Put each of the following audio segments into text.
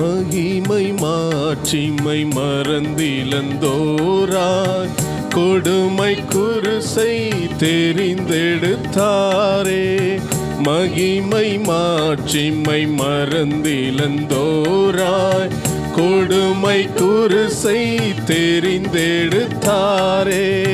மகிமை மாட்சிமை மறந்திலந்தோராய். கொடுமை குருசை தெரிந்தெடுத்தாரே. மகிமை மாட்சிமை மறந்திலந்தோராய். கொடுமை குருசை தெரிந்தெடுத்தாரே.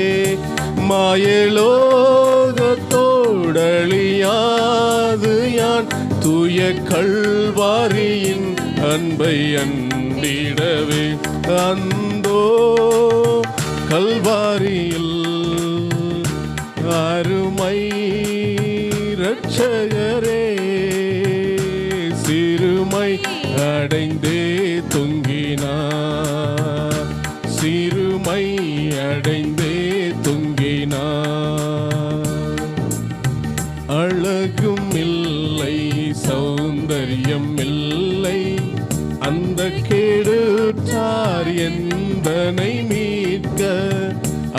மாயலோகத்தோடழியாது யான். தூய கல்வாரியின் அன்பை அண்டிடவே அந்தோ கல்வாரியில் அருமை ரட்சகரே சிறுமை அடைந்தே தொங்கினார் சிறுமை அடைந்தே தொங்கினார் அழகும் இல்லை சௌந்தரியம் இல்லை அந்த கேடுற்றார் என்பனை மீட்க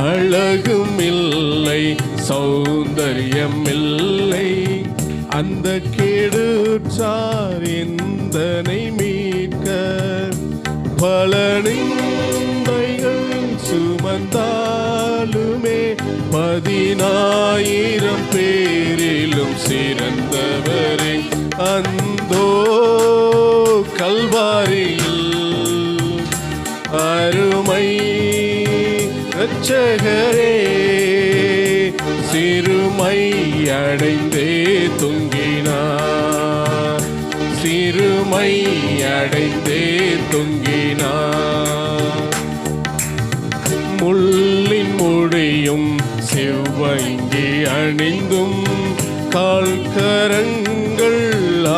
அழகும் இல்லை சௌந்தரியம் இல்லை அந்த கேடுற்றார் என்பனை மீட்க பல நிந்தைகள் சுமந்தாலுமே பதினாயிரம் பேரிலும் சிறந்தவரே. அந்த அருமை ரட்சகரே சிறுமை அடைந்தே தொங்கினார் சிறுமை அடைந்தே தொங்கினார் முள்ளின் முடியும் செவ்வங்கி அணிந்தும் கால்கரங்கள்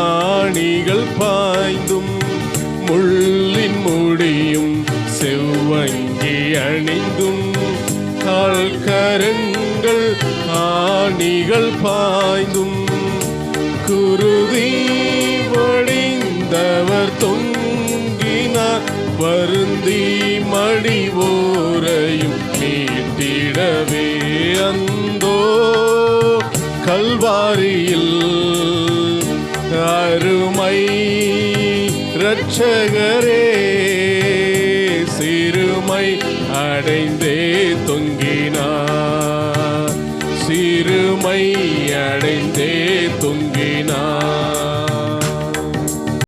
ஆணிகள் பாய்ந்தும் முள்ளின் முடியும் வங்கி அணிந்தும் கால்கரங்கள் ஆணிகள் பாய்ந்தும் குருதி வடிந்தவர் தொங்கினார் வருந்தி மடிவோரையும் மீட்டிடவே அந்தோ கல்வாரியில் அருமை இரட்சகரே. அடைந்தே தொங்கினார் சிறுமை அடைந்தே தொங்கினார்